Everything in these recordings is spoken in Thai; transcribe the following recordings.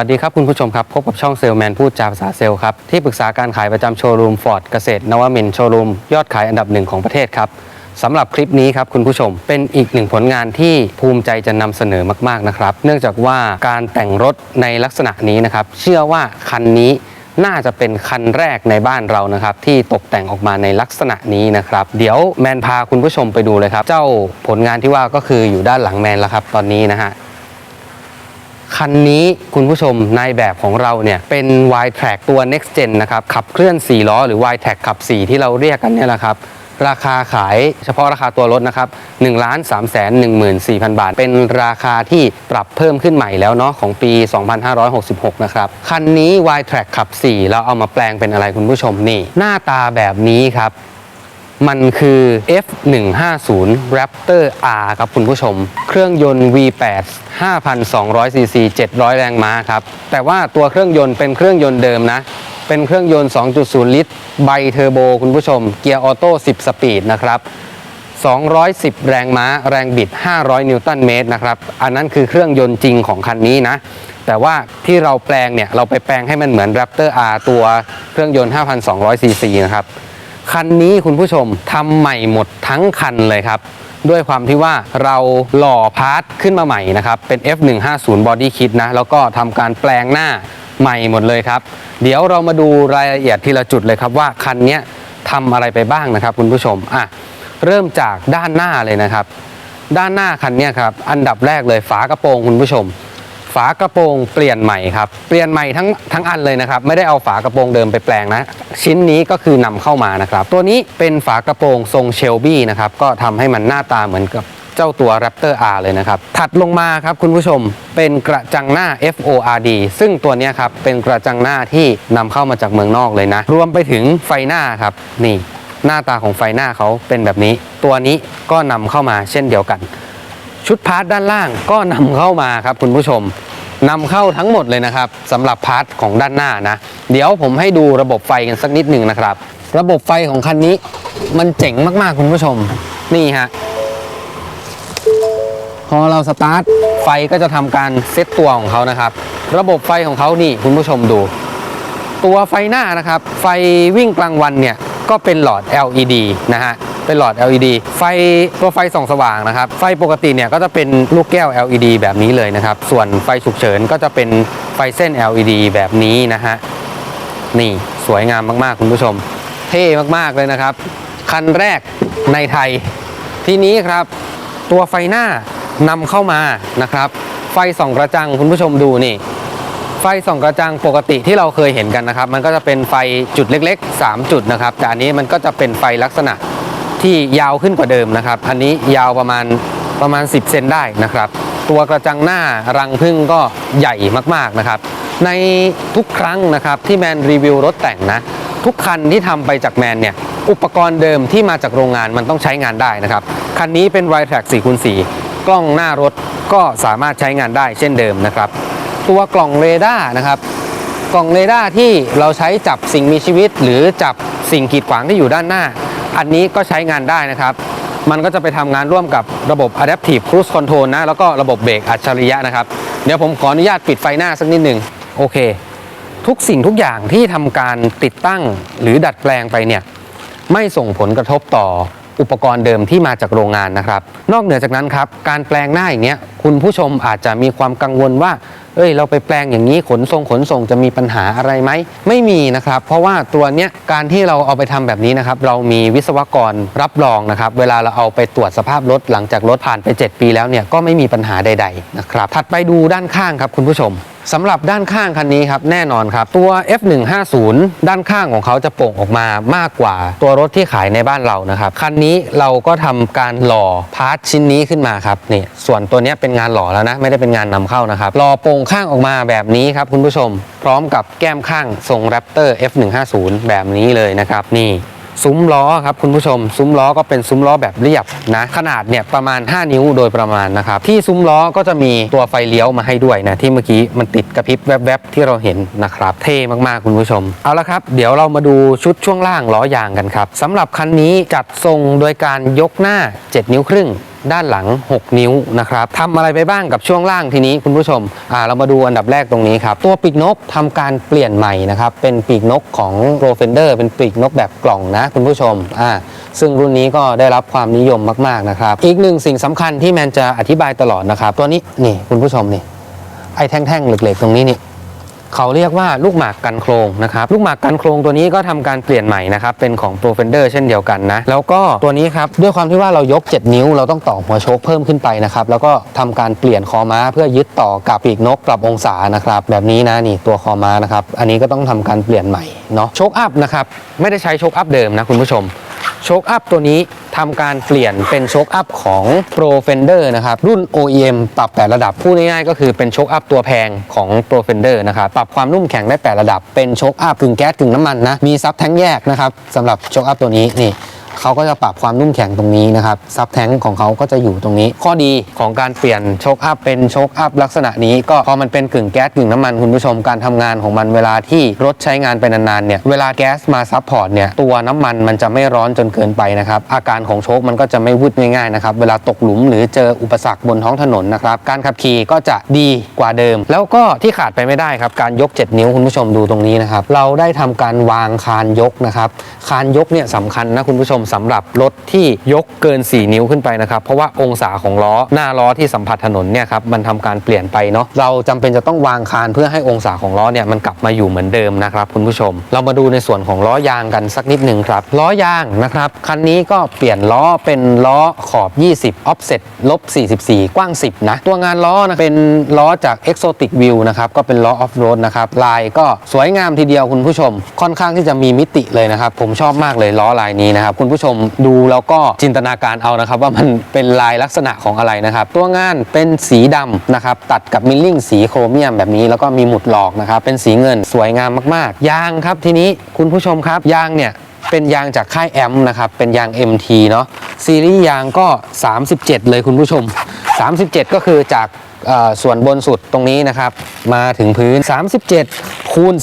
สวัสดีครับคุณผู้ชมครับ พบกับช่องเซลแมนพูดจาภาษาเซลครับ ที่ปรึกษาการขายประจำโชว์รูมฟอร์ดเกษตรนวมินทร์โชว์รูม ยอดขายอันดับหนึ่งของประเทศครับสำหรับคลิปนี้ครับคุณผู้ชมเป็นอีกหนึ่งผลงานที่ภูมิใจจะนำเสนอมากๆนะครับ เนื่องจากว่าการแต่งรถในลักษณะนี้นะครับ เชื่อว่าคันนี้น่าจะเป็นคันแรกในบ้านเรานะครับ ที่ตกแต่งออกมาในลักษณะนี้นะครับ เดี๋ยวแมนพาคุณผู้ชมไปดูเลยครับ เจ้าผลงานที่ว่าก็คืออยู่ด้านหลังแมนแล้วครับ ตอนนี้นะฮะ คันนี้คุณผู้ชมในแบบของเราเนี่ยเป็น y t r a c k ตัว next gen นะครับ ขับเคลื่อน 4 ล้อหรือ y t r a c k ขับ 4 ที่เราเรียกกันเนี่ยแหละครับ ราคาขายเฉพาะราคาตัวรถนะครับ1 3 1 4 0 0 0 บาท เป็นราคาที่ปรับเพิ่มขึ้นใหม่แล้วเนาะของปี 2566 นะครับ คันนี้ y t r a c k ขับ 4 เราเอามาแปลงเป็นอะไรคุณผู้ชมนี่ หน้าตาแบบนี้ครับ มันคือ F150 Raptor R ครับคุณผู้ชม เครื่องยนต์ V8 5,200 cc 700 แรงม้าครับ แต่ว่าตัวเครื่องยนต์เป็นเครื่องยนต์เดิมนะ เป็นเครื่องยนต์ 2.0 ลิตร ไบเทอร์โบคุณผู้ชม เกียร์ออโต้ 10 สปีดนะครับ210 แรงม้า แรงบิด 500 นิวตันเมตรนะครับ อันนั้นคือเครื่องยนต์จริงของคันนี้นะ แต่ว่าที่เราแปลงเนี่ย เราไปแปลงให้มันเหมือน Raptor R ตัวเครื่องยนต์ 5,200 cc นะครับ คันนี้คุณผู้ชมทำใหม่หมดทั้งคันเลยครับ ด้วยความที่ว่าเราหล่อพาร์ทขึ้นมาใหม่นะครับ เป็น F150 Body Kit นะ แล้วก็ทำการแปลงหน้าใหม่หมดเลยครับ เดี๋ยวเรามาดูรายละเอียดทีละจุดเลยครับว่าคันนี้ทำอะไรไปบ้างนะครับ คุณผู้ชมอะเริ่มจากด้านหน้าเลยนะครับ ด้านหน้าคันนี้ครับอันดับแรกเลยฝากระโปรงคุณผู้ชม ฝากระโปรงเปลี่ยนใหม่ครับเปลี่ยนใหม่ทั้งทั้งอันเลยนะครับ ไม่ได้เอาฝากระโปรงเดิมไปแปลงนะ ชิ้นนี้ก็คือนำเข้ามานะครับ ตัวนี้เป็นฝากระโปรงทรงเชลบี้นะครับก็ทำให้มันหน้าตาเหมือนกับเจ้าตัว Raptor R เลยนะครับ ถัดลงมาครับคุณผู้ชมเป็นกระจังหน้า FORD ซึ่งตัวนี้ครับเป็นกระจังหน้าที่นำเข้ามาจากเมืองนอกเลยนะ รวมไปถึงไฟหน้าครับ นี่ หน้าตาของไฟหน้าเขาเป็นแบบนี้ ตัวนี้ก็นำเข้ามาเช่นเดียวกัน ชุดพาร์ทด้านล่างก็นำเข้ามาครับคุณผู้ชมนำเข้าทั้งหมดเลยนะครับสำหรับพาร์ทของด้านหน้านะ เดี๋ยวผมให้ดูระบบไฟกันสักนิดหนึ่งนะครับ ระบบไฟของคันนี้มันเจ๋งมากๆคุณผู้ชม นี่ฮะพอเราสตาร์ทไฟก็จะทำการเซตตัวของเขานะครับ ระบบไฟของเขานี่คุณผู้ชมดู ตัวไฟหน้านะครับ ไฟวิ่งกลางวันเนี่ยก็เป็นหลอด LED นะฮะ เป็นหลอด LED ไฟตัวไฟส่องสว่างนะครับ ไฟปกติเนี่ยก็จะเป็นลูกแก้ว LED แบบนี้เลยนะครับ ส่วนไฟฉุกเฉินก็จะเป็นไฟเส้น LED แบบนี้นะฮะ นี่สวยงามมากๆ คุณผู้ชม เท่มากๆเลยนะครับ คันแรกในไทย ทีนี้ครับ ตัวไฟหน้านำเข้ามานะครับ ไฟส่องกระจังคุณผู้ชมดูนี่ไฟส่องกระจังปกติที่เราเคยเห็นกันนะครับ มันก็จะเป็นไฟจุดเล็กๆ 3 จุดนะครับ แต่อันนี้มันก็จะเป็นไฟลักษณะ ที่ยาวขึ้นกว่าเดิมนะครับ อันนี้ยาวประมาณประมาณ 10 เซนได้นะครับ ตัวกระจังหน้ารังพึ่งก็ใหญ่มากๆนะครับ ในทุกครั้งนะครับที่แมนรีวิวรถแต่งนะ ทุกคันที่ทำไปจากแมนเนี่ยอุปกรณ์เดิมที่มาจากโรงงานมันต้องใช้งานได้นะครับ คันนี้เป็น y t r a c 4คูณ4กล้องหน้ารถก็สามารถใช้งานได้เช่นเดิมนะครับ ตัวกล่องเรดาร์นะครับกล่องเรดาร์ที่เราใช้จับสิ่งมีชีวิต หรือจับสิ่งกีดขวางที่อยู่ด้านหน้า อันนี้ก็ใช้งานได้นะครับ มันก็จะไปทำงานร่วมกับระบบ Adaptive Cruise Control นะ แล้วก็ระบบเบรกอัจฉริยะนะครับ เดี๋ยวผมขออนุญาตปิดไฟหน้าสักนิดหนึ่งโอเค ทุกสิ่งทุกอย่างที่ทำการติดตั้งหรือดัดแปลงไปเนี่ย ไม่ส่งผลกระทบต่ออุปกรณ์เดิมที่มาจากโรงงานนะครับ นอกเหนือจากนั้นครับ การแปลงหน้าอย่างเนี้ยคุณผู้ชมอาจจะมีความกังวลว่า เอ้ยเราไปแปลงอย่างนี้ขนส่งขนส่งจะมีปัญหาอะไรไหมไม่มีนะครับ เพราะว่าตัวเนี้ยการที่เราเอาไปทำแบบนี้นะครับเรามีวิศวกรรับรองนะครับ เวลาเราเอาไปตรวจสภาพรถหลังจากรถผ่านไป 7 ปีแล้วเนี่ยก็ไม่มีปัญหาใด ๆ นะครับ ถัดไปดูด้านข้างครับคุณผู้ชม สำหรับด้านข้างคันนี้ครับแน่นอนครับ ตัว F150 ด้านข้างของเขาจะโป่งออกมามากกว่า ตัวรถที่ขายในบ้านเรานะครับคันนี้เราก็ทำการหล่อพาร์ทชิ้นนี้ขึ้นมาครับนี่ส่วนตัวนี้เป็นงานหล่อแล้วนะไม่ได้เป็นงานนำเข้านะครับหล่อโป่งข้างออกมาแบบนี้ครับคุณผู้ชม พร้อมกับแก้มข้างทรง Raptor F150 แบบนี้เลยนะครับนี่ ซุ้มล้อครับคุณผู้ชม ซุ้มล้อก็เป็นซุ้มล้อแบบเรียบนะขนาดเนี่ยประมาณ 5 นิ้วโดยประมาณนะครับที่ซุ้มล้อก็จะมีตัวไฟเลี้ยวมาให้ด้วยนะที่เมื่อกี้มันติดกระพริบแวบๆที่เราเห็นนะครับ เท่มากๆคุณผู้ชม เอาละครับ เดี๋ยวเรามาดูชุดช่วงล่างล้อยางกันครับสำหรับคันนี้จัดทรงโดยการยกหน้า 7 นิ้วครึ่ง ด้านหลัง 6 นิ้วนะครับทำอะไรไปบ้างกับช่วงล่างทีนี้คุณผู้ชมอ่าเรามาดูอันดับแรกตรงนี้ครับ ตัวปีกนกทำการเปลี่ยนใหม่นะครับ เป็นปีกนกของ p r o f e n d e r เป็นปีกนกแบบกล่องนะคุณผู้ชมอ่าซึ่งรุ่นนี้ก็ได้รับความนิยมมากๆนะครับ อีกหนึ่งสิ่งสำคัญที่แมนจะอธิบายตลอดนะครับ ตัวนี้นี่คุณผู้ชมนี่ไอ้แท่งๆเหล็กๆ ตรงนี้นี่ เขาเรียกว่าลูกหมากกันโครงนะครับลูกหมากกันโครงตัวนี้ก็ทำการเปลี่ยนใหม่นะครับเป็นของ p r o f e n d e r เช่นเดียวกันนะแล้วก็ตัวนี้ครับด้วยความที่ว่าเรายก 7 นิ้ว เราต้องต่อหัวโชคเพิ่มขึ้นไปนะครับแล้วก็ทำการเปลี่ยนคอม้า เพื่อยึดต่อกับปีกนกปรับองศานะครับแบบนี้นะนี่ตัวคอม้านะครับอันนี้ก็ต้องทำการเปลี่ยนใหม่เนาะโชคอัพนะครับไม่ได้ใช้โชคอัพเดิมนะคุณผู้ชม โชคอัพตัวนี้ทำการเปลี่ยนเป็นโชคอัพของ Pro Fender นะครับ รุ่น OEM ปรับ 8 ระดับ พูดง่ายๆก็คือเป็นโชคอัพตัวแพงของ Pro Fender นะครับ ปรับความนุ่มแข็งได้ 8 ระดับ เป็นโชคอัพกึ่งแก๊สกึ่งน้ำมันนะ มีซับแท้งแยกนะครับสำหรับโชคอัพตัวนี้นี่ เขาก็จะปรับความนุ่มแข็งตรงนี้นะครับซับแท้งของเขาก็จะอยู่ตรงนี้ ข้อดีของการเปลี่ยนโชคอัพเป็นโชคอัพลักษณะนี้ ก็พอมันเป็นกึ่งแก๊สกึ่งน้ำมันคุณผู้ชมการทำงานของมันเวลาที่รถใช้งานไปนานๆเนี่ยเวลาแก๊สมาซับพอร์ตเนี่ยตัวน้ำมันมันจะไม่ร้อนจนเกินไปนะครับอาการของโชคมันก็จะไม่วืดง่ายๆนะครับเวลาตกหลุมหรือเจออุปสรรคบนท้องถนนนะครับการขับขี่ก็จะดีกว่าเดิม แล้วก็ที่ขาดไปไม่ได้ครับการยก 7 นิ้วคุณผู้ชมดูตรงนี้นะครับเราได้ทำการวางคานยกนะครับคานยกเนี่ยสำคัญนะคุณผู้ชมสำหรับรถที่ยกเกิน 4 นิ้วขึ้นไปนะครับ เพราะว่าองศาของล้อหน้าล้อที่สัมผัสถนนเนี่ยครับมันทำการเปลี่ยนไปเนาะเราจำเป็นจะต้องวางคานเพื่อให้องศาของล้อเนี่ยมันกลับมาอยู่เหมือนเดิมนะครับคุณผู้ชม เรามาดูในส่วนของล้อยางกันสักนิดหนึ่งครับล้อยางนะครับคันนี้ก็เปลี่ยนล้อเป็นล้อขอบ 20 offset ลบ 44 กว้าง 10 นะ ตัวงานล้อนะเป็นล้อจาก Exotic View นะครับก็เป็นล้อ off road นะครับลายก็สวยงามทีเดียวคุณผู้ชม ค่อนข้างที่จะมีมิติเลยนะครับผมชอบมากเลยล้อลายนี้นะครับคุณผูู้้ชมดูแล้วก็จินตนาการเอานะครับ ว่ามันเป็นลายลักษณะของอะไรนะครับ ตัวงานเป็นสีดำนะครับ ตัดกับมิลลิ่งสีโครเมียมแบบนี้แล้วก็มีหมุดหลอกนะครับ เป็นสีเงินสวยงามมากๆ ยางครับทีนี้คุณผู้ชมครับยางเนี่ยเป็นยางจากค่ายแอมนะครับ เป็นยาง MT เนาะซีรีส์ยางก็ 37 เลยคุณผู้ชม 37 ก็คือจาก ส่วนบนสุดตรงนี้นะครับ มาถึงพื้น 37 คูณ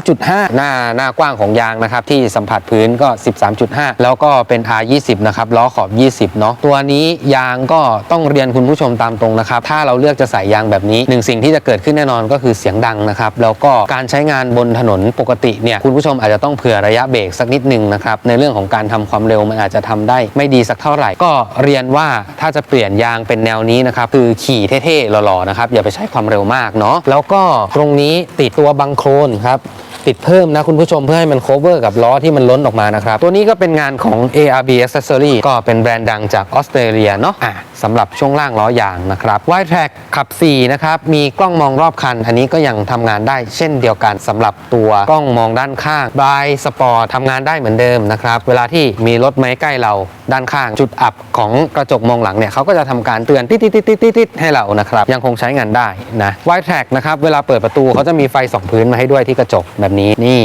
13.5 หน้าหน้ากว้างของยางนะครับ ที่สัมผัสพื้นก็ 13.5 แล้วก็เป็น R20 นะครับล้อขอบ 20 เนาะตัวนี้ยางก็ต้องเรียนคุณผู้ชมตามตรงนะครับ ถ้าเราเลือกจะใส่ยางแบบนี้หนึ่งสิ่งที่จะเกิดขึ้นแน่นอนก็คือเสียงดังนะครับ แล้วก็การใช้งานบนถนนปกติเนี่ยคุณผู้ชมอาจจะต้องเผื่อระยะเบรกสักนิดหนึ่งนะครับในเรื่องของการทำความเร็วมันอาจจะทำได้ไม่ดีสักเท่าไหร่ ก็เรียนว่าถ้าจะเปลี่ยนยางเป็นแนวนี้นะครับคือขี่เท่ๆหล่อๆนะครับอย่าไปใช้ความเร็วมากเนาะแล้วก็ตรงนี้ติดตัวบังโครนครับ ติดเพิ่มนะคุณผู้ชมเพื่อให้มัน cover กับล้อที่มันล้นออกมานะครับ ตัวนี้ก็เป็นงานของ ARB Accessory ก็เป็นแบรนด์ดังจากออสเตรเลียเนาะะสำหรับช่วงล่างล้อยางนะครับ Wide Track ขับ 4 นะครับ มีกล้องมองรอบคัน อันนี้ก็ยังทำงานได้เช่นเดียวกันสำหรับตัวกล้องมองด้านข้าง By Sport ทำงานได้เหมือนเดิมนะครับ เวลาที่มีรถไม้ใกล้เราด้านข้าง จุดอับของกระจกมองหลังเนี่ยเขาก็จะทำการเตือนติดๆๆๆๆให้เรานะครับ ยังคงใช้งานได้นะ Wide Track นะครับเวลาเปิดประตูเขาจะมีไฟสองพื้นมาให้ด้วยที่กระจกแบบนี้นี่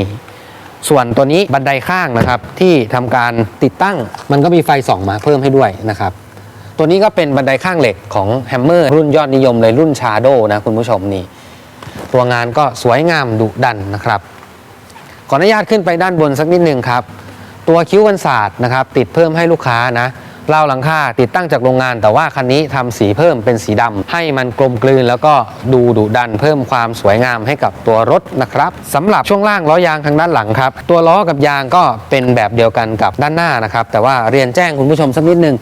ส่วนตัวนี้บันไดข้างนะครับที่ทำการติดตั้งมันก็มีไฟส่องมาเพิ่มให้ด้วยนะครับ ตัวนี้ก็เป็นบันไดข้างเหล็กของแฮมเมอร์รุ่นยอดนิยมเลยรุ่นชาโดนะคุณผู้ชมนี่ ตัวงานก็สวยงามดุดันนะครับ ขออนุญาตขึ้นไปด้านบนสักนิดนึงครับ ตัวคิ้วกันศาสตร์นะครับ ติดเพิ่มให้ลูกค้านะ ราวหลังคาติดตั้งจากโรงงาน แต่ว่าคันนี้ทำสีเพิ่มเป็นสีดำให้มันกลมกลืน แล้วก็ดูดุดันเพิ่มความสวยงามให้กับตัวรถนะครับสำหรับช่วงล่างล้อยางทางด้านหลังครับ ตัวล้อกับยางก็เป็นแบบเดียวกันกับด้านหน้านะครับ แต่ว่าเรียนแจ้งคุณผู้ชมสักนิดนึง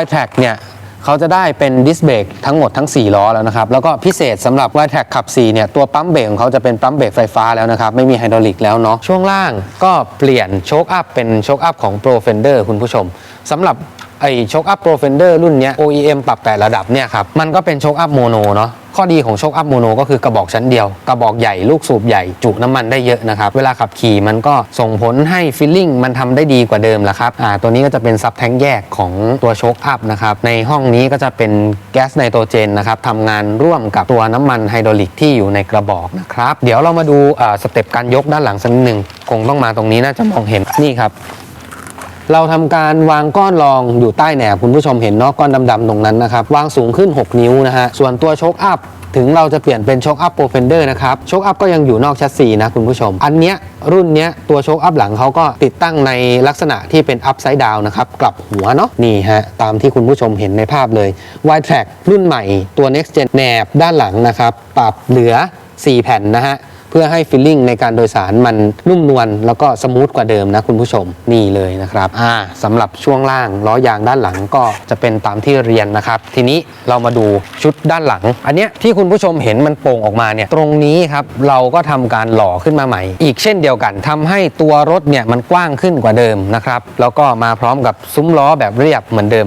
y t r a c เนี่ยเขาจะได้เป็นดิสเบรกทั้งหมดทั้ง 4 ล้อแล้วนะครับ แล้วก็พิเศษสำหรับ y t r a c ขับ 4 เนี่ย ตัวปั๊มเบรกของเขาจะเป็นปั๊มเบรกไฟฟ้าแล้วนะครับ ไม่มีไฮดรอลิกแล้วเนาะช่วงล่างก็เปลี่ยนโชคอัพเป็นโชคอัพของ Pro Fender คุณผู้ชมสำหรับ ไอโชคอัพ Pro Fender รุ่นเนี้ย OEM ปรับแต่ระดับเนี่ยครับ มันก็เป็นโชคอัพโมโนเนาะข้อดีของโชคอัพโมโนก็คือกระบอกชั้นเดียว กระบอกใหญ่ลูกสูบใหญ่จุน้ำมันได้เยอะนะครับ เวลาขับขี่มันก็ส่งผลให้ฟิลลิ่งมันทำได้ดีกว่าเดิมละครับอ่าตัวนี้ก็จะเป็นซับแท้งแยกของตัวโชคอัพนะครับ ในห้องนี้ก็จะเป็นแก๊สไนโตรเจนนะครับทำงานร่วมกับตัวน้ำมันไฮดรอลิกที่อยู่ในกระบอกนะครับ เดี๋ยวเรามาดูอ่าสเต็ปการยกด้านหลังสักนิดหนึ่งคงต้องมาตรงนี้น่าจะมองเห็นนี่ครับ เราทำการวางก้อนรองอยู่ใต้แหนบคุณผู้ชมเห็นเนาะก้อนดำๆตรงนั้นนะครับ วางสูงขึ้น 6 นิ้วนะฮะ ส่วนตัวโชคอัพถึงเราจะเปลี่ยนเป็นโชคอัพโปรเฟนเดอร์นะครับ โชคอัพก็ยังอยู่นอกแชสซีนะคุณผู้ชม อันเนี้ยรุ่นเนี้ยตัวโชคอัพหลังเขาก็ติดตั้งในลักษณะที่เป็นอัพไซด์ดาวนะครับ กลับหัวเนาะนี่ฮะ ตามที่คุณผู้ชมเห็นในภาพเลย y t r a c k รุ่นใหม่ตัว next gen แหนบด้านหลังนะครับ ปรับเหลือ 4 แผ่นนะฮะ เพื่อให้ฟีลลิ่งในการโดยสารมันนุ่มนวลแล้วก็สมูทกว่าเดิมนะคุณผู้ชมนี่เลยนะครับอ่าสำหรับช่วงล่างล้อยางด้านหลังก็จะเป็นตามที่เรียนนะครับ ทีนี้เรามาดูชุดด้านหลัง อันเนี้ยที่คุณผู้ชมเห็นมันโป่งออกมาเนี่ยตรงนี้ครับเราก็ทำการหล่อขึ้นมาใหม่ อีกเช่นเดียวกันทำให้ตัวรถเนี่ยมันกว้างขึ้นกว่าเดิมนะครับแล้วก็มาพร้อมกับซุ้มล้อแบบเรียบเหมือนเดิม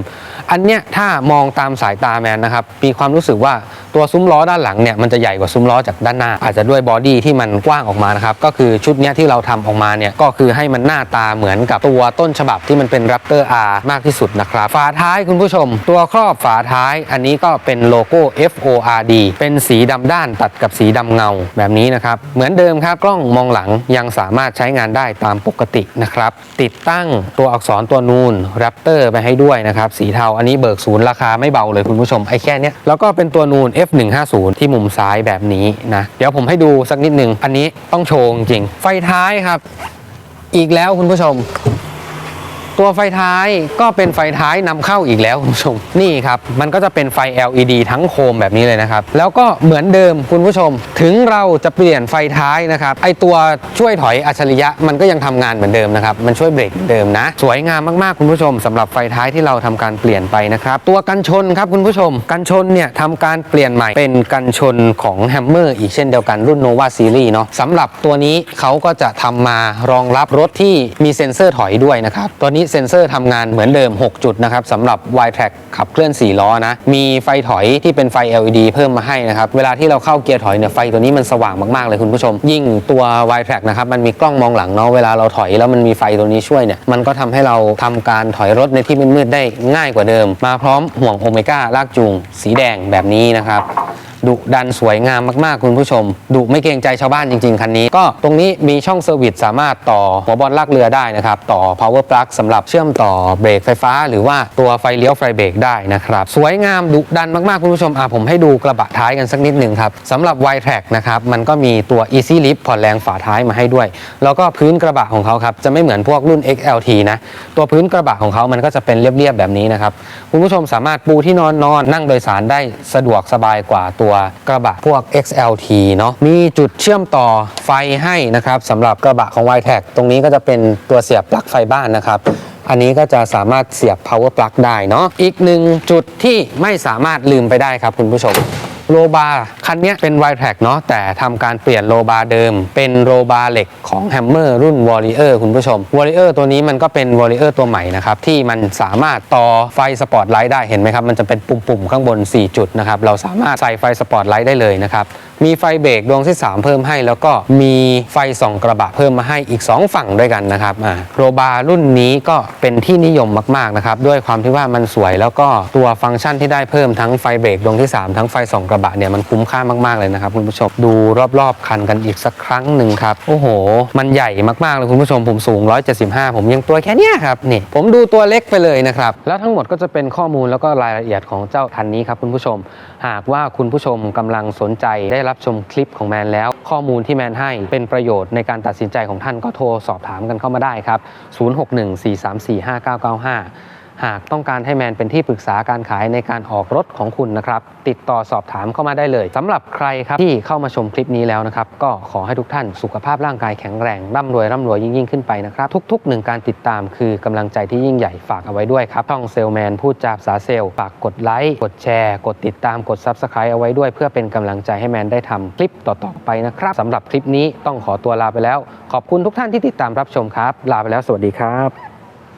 อันเนี้ยถ้ามองตามสายตาแมนนะครับมีความรู้สึกว่า ตัวซุ้มล้อด้านหลังเนี่ยมันจะใหญ่กว่าซุ้มล้อจากด้านหน้า อาจจะด้วยบอดี้ที่มันกว้างออกมานะครับก็คือชุดเนี้ยที่เราทำออกมาเนี่ยก็คือให้มันหน้าตาเหมือนกับตัวต้นฉบับที่มันเป็น Raptor R มากที่สุดนะครับฝาท้ายคุณผู้ชม ตัวครอบฝาท้ายอันนี้ก็เป็นโลโก้ FORD เป็นสีดำด้านตัดกับสีดำเงาแบบนี้นะครับเหมือนเดิมครับกล้องมองหลังยังสามารถใช้งานได้ตามปกตินะครับติดตั้งตัวอักษรตัวนูน Raptor ไปให้ด้วยนะครับสีเทาอันนี้เบิกศูนย์ราคาไม่เบาเลยคุณผู้ชมไอ้แค่นี้แล้วก็เป็นตัวนูน F150 ที่มุมซ้ายแบบนี้นะ เดี๋ยวผมให้ดูสักนิดหนึ่ง อันนี้ต้องโชว์จริง ไฟท้ายครับ อีกแล้วคุณผู้ชม ตัวไฟท้ายก็เป็นไฟท้ายนำเข้าอีกแล้วคุณผู้ชมนี่ครับ มันก็จะเป็นไฟ LED ทั้งโคมแบบนี้เลยนะครับ แล้วก็เหมือนเดิมคุณผู้ชม ถึงเราจะเปลี่ยนไฟท้ายนะครับ ไอตัวช่วยถอยอัจฉริยะมันก็ยังทำงานเหมือนเดิมนะครับ มันช่วยเบรกเหมือนเดิมนะ สวยงามมากๆคุณผู้ชมสำหรับไฟท้ายที่เราทำการเปลี่ยนไปนะครับ ตัวกันชนครับคุณผู้ชม กันชนเนี่ยทำการเปลี่ยนใหม่เป็นกันชนของแฮมเมอร์อีกเช่นเดียวกันรุ่น Nova Series เนาะสำหรับตัวนี้เขาก็จะทำมารองรับรถที่มีเซ็นเซอร์ถอยด้วยนะครับตัวนี้เซ็นเซอร์ทำงานเหมือนเดิม 6 จุดนะครับสำหรับ y t r a c k ขับเคลื่อน 4 ล้อนะ มีไฟถอยที่เป็นไฟ LED เพิ่มมาให้นะครับ เวลาที่เราเข้าเกียร์ถอยเนี่ยไฟตัวนี้มันสว่างมาก ๆ เลยคุณผู้ชม ยิ่งตัว y t r a c k นะครับมันมีกล้องมองหลังเนาะเวลาเราถอยแล้วมันมีไฟตัวนี้ช่วยเนี่ยมันก็ทำให้เราทำการถอยรถในที่มืดๆได้ง่ายกว่าเดิม มาพร้อมห่วงโอเมก้าลากจูง สีแดงแบบนี้นะครับ ดุดันสวยงามมากๆ คุณผู้ชมดุไม่เกรงใจชาวบ้านจริง ๆ คันนี้ ก็ตรงนี้มีช่องเซอร์วิสสามารถต่อหัวบอลลากเรือได้นะครับ ต่อ power plug สำหรับเชื่อมต่อเบรกไฟฟ้า หรือว่าตัวไฟเลี้ยวไฟเบรกได้นะครับ สวยงามดุดันมากๆ คุณผู้ชมอะผมให้ดูกระบะท้ายกันสักนิดหนึ่งครับสำหรับ y t r a c k นะครับมันก็มีตัว easy lift ผ่อนแรงฝาท้ายมาให้ด้วย แล้วก็พื้นกระบะของเขาครับจะไม่เหมือนพวกรุ่น XLT นะตัวพื้นกระบะของเขามันก็จะเป็นเรียบๆแบบนี้นะครับคุณผู้ชมสามารถปูที่นอนนอนนั่งโดยสารได้สะดวกสบายกว่าตัวกระบะพวก XLT เนาะมีจุดเชื่อมต่อไฟให้นะครับสำหรับกระบะของ y t e c ตรงนี้ก็จะเป็นตัวเสียบปลั๊กไฟบ้านนะครับอันนี้ก็จะสามารถเสียบ power plug ได้เนาะอีกหนึ่งจุดที่ไม่สามารถลืมไปได้ครับคุณผู้ชม โลบาร์คันนี้เป็นไวแท็กเนาะแต่ทำการเปลี่ยนโลบาร์เดิม เป็นโลบาร์เหล็กของแฮมเมอร์รุ่นวอริเออร์คุณผู้ชมวอริเออร์ตัวนี้มันก็เป็นวอริเออร์ตัวใหม่นะครับที่มันสามารถต่อไฟสปอตไลท์ได้เห็นไหมครับมันจะเป็นปุ่มๆข้างบน 4 จุดนะครับเราสามารถใส่ไฟสปอตไลท์ได้เลยนะครับ มีไฟเบรกดวงที่ 3 เพิ่มให้ แล้วก็มีไฟส่องกระบะเพิ่มมาให้อีก 2 ฝั่งด้วยกันนะครับอ่าโรบารุ่นนี้ก็เป็นที่นิยมมากๆนะครับด้วยความที่ว่ามันสวยแล้วก็ตัวฟังก์ชันที่ได้เพิ่มทั้งไฟเบรกดวงที่ 3 ทั้งไฟส่องกระบะเนี่ยมันคุ้มค่ามากๆเลยนะครับคุณผู้ชมดูรอบๆคันกันอีกสักครั้งหนึ่งครับโอ้โห มันใหญ่มากๆเลยคุณผู้ชมผมสูง 175 ผมยังตัวแค่เนี้ยครับนี่ผมดูตัวเล็กไปเลยนะครับแล้วทั้งหมดก็จะเป็นข้อมูลแล้วก็รายละเอียดของเจ้าคันนี้ครับคุณผู้ชม หากว่าคุณผู้ชมกำลังสนใจได้รับชมคลิปของแมนแล้ว ข้อมูลที่แมนให้เป็นประโยชน์ในการตัดสินใจของท่านก็โทรสอบถามกันเข้ามาได้ครับ 0614345995 หากต้องการให้แมนเป็นที่ปรึกษาการขายในการออกรถของคุณนะครับ ติดต่อสอบถามเข้ามาได้เลยสำหรับใครครับที่เข้ามาชมคลิปนี้แล้วนะครับ ก็ขอให้ทุกท่านสุขภาพร่างกายแข็งแรงร่ำรวยร่ำรวยยิ่งยิ่งขึ้นไปนะครับ ทุกๆหนึ่งการติดตามคือกำลังใจที่ยิ่งใหญ่ฝากเอาไว้ด้วยครับช่องเซลแมนพูดจาภาษาเซลฝากกดไลค์กดแชร์ กดติดตามกด Subscribe เอาไว้ด้วย เพื่อเป็นกำลังใจให้แมนได้ทำคลิปต่อๆไปนะครับสำหรับคลิปนี้ต้องขอตัวลาไปแล้ว ขอบคุณทุกท่านที่ติดตามรับชมครับ ลาไปแล้วสวัสดีครับ